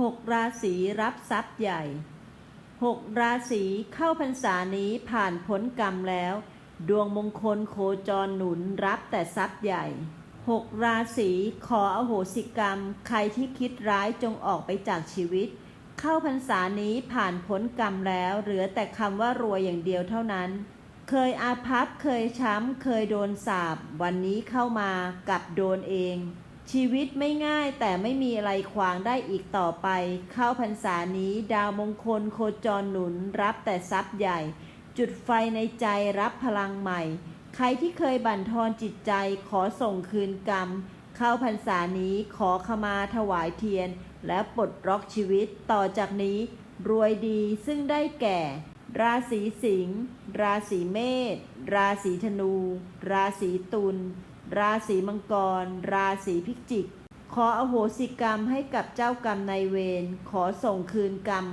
หกราศีรับทรัพย์ใหญ่หกราศีเข้าพรรษานี้ผ่านพ้นกรรมแล้ว ดวงมงคลโคจรหนุนรับแต่ทรัพย์ใหญ่หกราศีขออโหสิกรรม ใครที่คิดร้ายจงออกไปจากชีวิต เข้าพรรษานี้ผ่านพ้นกรรมแล้ว เหลือแต่คำว่ารวยอย่างเดียวเท่านั้น เคยอาภัพเคยช้ำ เคยโดนสาบ วันนี้เข้ามากับโดนเอง ชีวิตไม่ง่ายแต่ไม่มีอะไรขวางได้อีกต่อไป เข้าพรรษานี้ดาวมงคลโคจรหนุนรับแต่ทรัพย์ใหญ่ จุดไฟในใจรับพลังใหม่ ใครที่เคยบั่นทอนจิตใจขอส่งคืนกรรม เข้าพรรษานี้ขอขมาถวายเทียน และปลดล็อกชีวิตต่อจากนี้ รวยดีซึ่งได้แก่ ราศีสิงห์ราศีเมษราศีธนู ราศีตุล ราศีมังกร ราศีพิจิก ขออโหสิกรรมให้กับเจ้ากรรมนายเวร ขอส่งคืนกรรม